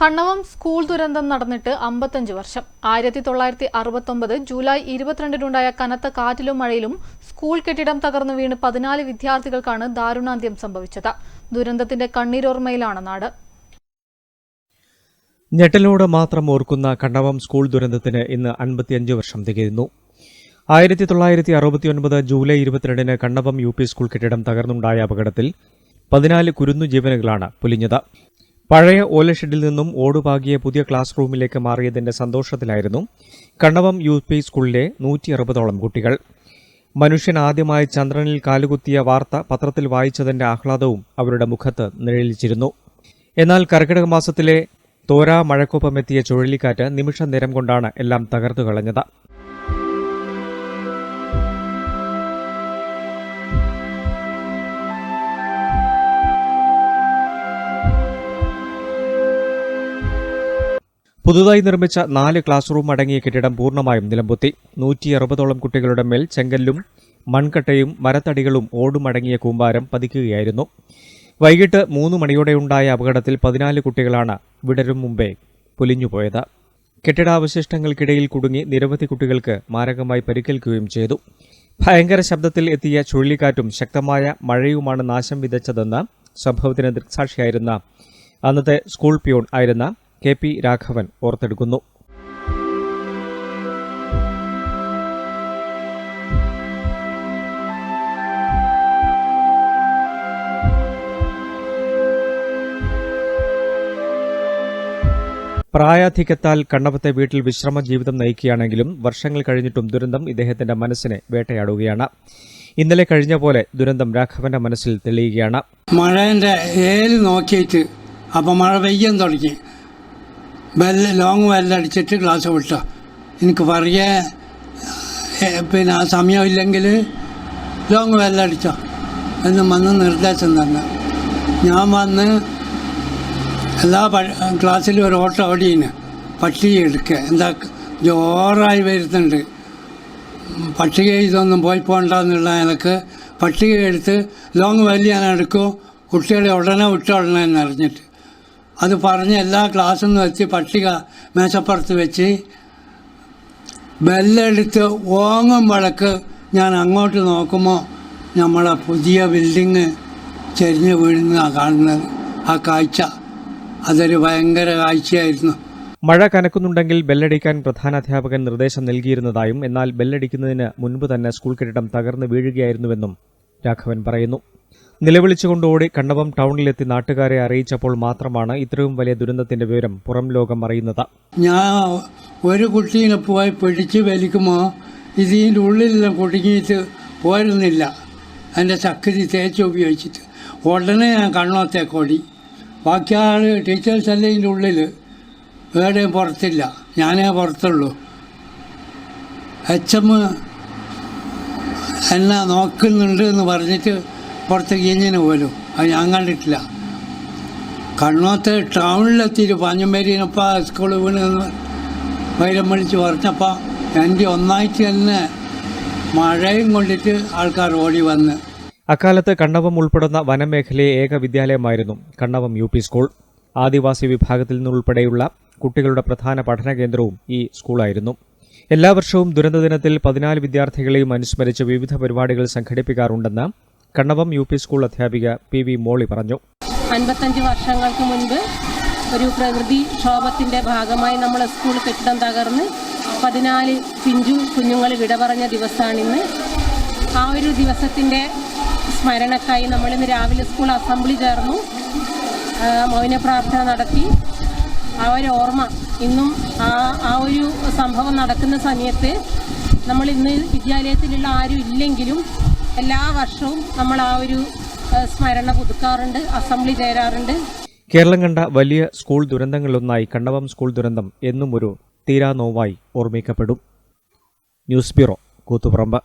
Kannavam school ദുരന്തം നടന്നിട്ട് അമ്പത്തഞ്ച് വർഷം. ആയിരത്തി തൊള്ളായിരത്തി അറുപത്തൊമ്പത് ജൂലൈ ഇരുപത്തിരണ്ടിനുണ്ടായ കനത്ത കാറ്റിലും മഴയിലും സ്കൂൾ കെട്ടിടം തകർന്നു വീണ് പതിനാല് വിദ്യാർത്ഥികൾക്കാണ് ദാരുണാന്ത്യം സംഭവിച്ചത്. ദുരന്തത്തിന്റെ കണ്ണീരോർമ്മയിലാണ് നാട്. ഞെട്ടലോടെ മാത്രം ഓർക്കുന്ന കണ്ണവം സ്കൂൾ ദുരന്തത്തിന് ഇന്ന് അൻപത്തിയഞ്ച് വർഷം തികയുന്നു. ആയിരത്തി തൊള്ളായിരത്തി അറുപത്തിയൊൻപത് ജൂലൈ ഇരുപത്തിരണ്ടിന് കണ്ണവം യു പി സ്കൂൾ കെട്ടിടം തകർന്നുണ്ടായ അപകടത്തിൽ പതിനാല് കുരുന്നു ജീവനുകളാണ് പൊലിഞ്ഞത്. പഴയ ഓലഷെഡിൽ നിന്നും ഓടുപാകിയ പുതിയ ക്ലാസ് റൂമിലേക്ക് മാറിയതിന്റെ സന്തോഷത്തിലായിരുന്നു കണ്ണവം യു പി സ്കൂളിലെ നൂറ്റി അറുപതോളം കുട്ടികൾ. മനുഷ്യൻ ആദ്യമായി ചന്ദ്രനിൽ കാലുകുത്തിയ വാർത്ത പത്രത്തിൽ വായിച്ചതിന്റെ ആഹ്ലാദവും അവരുടെ മുഖത്ത് നിഴലിച്ചിരുന്നു. എന്നാൽ കർക്കിടക മാസത്തിലെ തോരാ മഴക്കൊപ്പമെത്തിയ ചുഴലിക്കാറ്റ് നിമിഷ നേരം കൊണ്ടാണ് എല്ലാം തകർത്തു കളഞ്ഞത് പുതുതായി നിർമ്മിച്ച നാല് ക്ലാസ് റൂം അടങ്ങിയ കെട്ടിടം പൂർണമായും നിലംപൊത്തി. നൂറ്റി അറുപതോളം കുട്ടികളുടെ മേൽ ചെങ്കല്ലും മൺകട്ടയും മരത്തടികളും ഓടുമടങ്ങിയ കൂമ്പാരം പതിക്കുകയായിരുന്നു. വൈകിട്ട് മൂന്ന് മണിയോടെയുണ്ടായ അപകടത്തിൽ പതിനാല് കുട്ടികളാണ് വിടരും മുമ്പേ പൊലിഞ്ഞുപോയത്. കെട്ടിടാവശിഷ്ടങ്ങൾക്കിടയിൽ കുടുങ്ങി നിരവധി കുട്ടികൾക്ക് മാരകമായി പരിക്കേൽക്കുകയും ചെയ്തു. ഭയങ്കര ശബ്ദത്തിൽ എത്തിയ ചുഴലിക്കാറ്റും ശക്തമായ മഴയുമാണ് നാശം വിതച്ചതെന്ന് സംഭവത്തിന് ദൃക്സാക്ഷിയായിരുന്ന അന്നത്തെ സ്കൂൾ പ്യൂൺ ആയിരുന്ന കെ പി രാഘവൻ ഓർത്തെടുക്കുന്നു. പ്രായാധിക്യത്താൽ കണ്ണവത്തെ വീട്ടിൽ വിശ്രമ ജീവിതം നയിക്കുകയാണെങ്കിലും വർഷങ്ങൾ കഴിഞ്ഞിട്ടും ദുരന്തം ഇദ്ദേഹത്തിന്റെ മനസ്സിനെ വേട്ടയാടുകയാണ്. ഇന്നലെ കഴിഞ്ഞ പോലെ ദുരന്തം രാഘവന്റെ മനസ്സിൽ തെളിയുകയാണ്. മഴേന്റെ ഏൽ നോക്കിയിട്ട് അപ്പം മഴ പെയ്യാൻ തുടങ്ങി. ബെല്ല് ലോങ് ബെല്ലടിച്ചിട്ട് ക്ലാസ് വിട്ടോ. എനിക്ക് പറയേ പിന്നെ ആ സമയമില്ലെങ്കിൽ ലോങ് ബെല്ലടിച്ചോ എന്ന് വന്ന് നിർദ്ദേശം തന്നെ. ഞാൻ വന്ന് എല്ലാ ക്ലാസ്സിലും ഒരു ഓട്ടോ ഓടിയിന്. പട്ടിക എടുക്കുക എന്താ ജോറായി വരുന്നുണ്ട്. പട്ടിക ഇതൊന്നും പോയി പോകണ്ടെന്നുള്ള എനിക്ക് പട്ടിക എടുത്ത് ലോങ് വലിയ ഞാൻ എടുക്കും. കുട്ടികളെ ഉടനെ വിട്ടോളണം എന്നറിഞ്ഞിട്ട്. അത് പറഞ്ഞ് എല്ലാ ക്ലാസ്സിൽ നിന്ന് വെച്ച് പട്ടിക മേശപ്പുറത്ത് വെച്ച് ബെല്ലെടുത്ത് ഓങ്ങും വിളക്ക് ഞാൻ അങ്ങോട്ട് നോക്കുമ്പോൾ നമ്മളെ പുതിയ ബിൽഡിങ് ചെരിഞ്ഞ് വീഴുന്ന കാണുന്നത്. ആ കാഴ്ച അതൊരു ഭയങ്കര കാഴ്ചയായിരുന്നു. മഴ കനക്കുന്നുണ്ടെങ്കിൽ ബെല്ലടിക്കാൻ പ്രധാനാധ്യാപകൻ നിർദ്ദേശം നൽകിയിരുന്നതായും എന്നാൽ ബെല്ലടിക്കുന്നതിന് മുൻപ് തന്നെ സ്കൂൾ കെട്ടിടം തകർന്നു വീഴുകയായിരുന്നുവെന്നും രാഘവൻ പറയുന്നു. നിലവിളിച്ചുകൊണ്ട് ഓടി കണ്ണവം ടൗണിലെത്തി നാട്ടുകാരെ അറിയിച്ചപ്പോൾ മാത്രമാണ് ഇത്രയും വലിയ ദുരന്തത്തിന്റെ വിവരം പുറം ലോകം അറിയുന്നത്. ഞാൻ ഒരു കുട്ടീനെ പോയി പിടിച്ച് വലിക്കുമോ? ഇതിന്റെ ഉള്ളിലെല്ലാം കുടുങ്ങിയിട്ട് പോരുന്നില്ല. എന്റെ ശക്തി തേച്ച് ഉപയോഗിച്ചിട്ട്. ഉടനെ ഞാൻ ഓടി. ബാക്കി ആൾ ടീച്ചേഴ്സ് എല്ലാം ഇതിന്റെ ഉള്ളിൽ എവിടെയും പുറത്തില്ല. ഞാനേ പുറത്തുള്ളൂ. എച്ച് എം എന്നെ നോക്കുന്നുണ്ട് എന്ന് പറഞ്ഞിട്ട് പുറത്തേക്ക് ഇങ്ങനെ പോലും അത് ഞാൻ കണ്ടിട്ടില്ല. കണ്ണോത്ത് ടൗണിലെത്തിയിട്ട് പാഞ്ഞമ്പേരിനപ്പോൾ സ്കൂളിൽ വീണ് വൈരം വിളിച്ച് പറഞ്ഞപ്പോൾ എന്റെ ഒന്നായിട്ട് തന്നെ മഴയും കൊണ്ടിട്ട് ആൾക്കാർ ഓടി വന്ന്. അക്കാലത്ത് കണ്ണവം ഉൾപ്പെടുന്ന വനമേഖലയെ ഏക വിദ്യാലയമായിരുന്നു കണ്ണവം യു പി സ്കൂൾ. ആദിവാസി വിഭാഗത്തിൽ നിന്നുൾപ്പെടെയുള്ള കുട്ടികളുടെ പ്രധാന പഠന കേന്ദ്രവും ഈ സ്കൂളായിരുന്നു. എല്ലാ വർഷവും ദുരന്ത ദിനത്തിൽ പതിനാല് വിദ്യാർത്ഥികളെയും അനുസ്മരിച്ച് വിവിധ പരിപാടികൾ സംഘടിപ്പിക്കാറുണ്ടെന്ന് കണ്ണവം യു സ്കൂൾ അധ്യാപിക പി വി മോളി പറഞ്ഞു. അൻപത്തഞ്ച് വർഷങ്ങൾക്ക് മുൻപ് ഒരു പ്രകൃതി ക്ഷോഭത്തിന്റെ ഭാഗമായി നമ്മൾ സ്കൂൾ കെട്ടിടം തകർന്ന് പതിനാല് പിഞ്ചു കുഞ്ഞുങ്ങൾ വിട പറഞ്ഞ ദിവസമാണിന്ന്. ആ ഒരു ദിവസത്തിന്റെ സ്മരണക്കായി നമ്മളിന്ന് രാവിലെ സ്കൂൾ അസംബ്ലി ചേർന്നു. മൗന പ്രാർത്ഥന നടത്തി. ആ ഒരു ഓർമ്മ ഇന്നും ആ ആ ഒരു സംഭവം നടക്കുന്ന സമയത്ത് നമ്മൾ ഇന്ന് വിദ്യാലയത്തിലുള്ള ആരും ഇല്ലെങ്കിലും എല്ലാ വർഷവും നമ്മൾ ആ ഒരു സ്മരണ പുതുക്കാറുണ്ട് അസംബ്ലി ചേരാറുണ്ട്. കേരളം കണ്ട വലിയ സ്കൂൾ ദുരന്തങ്ങളിലൊന്നായി കണ്ണവം സ്കൂൾ ദുരന്തം എന്നും ഒരു തീരാനോവായി ഓർമ്മിക്കപ്പെടും. News bureau Koothuparamba.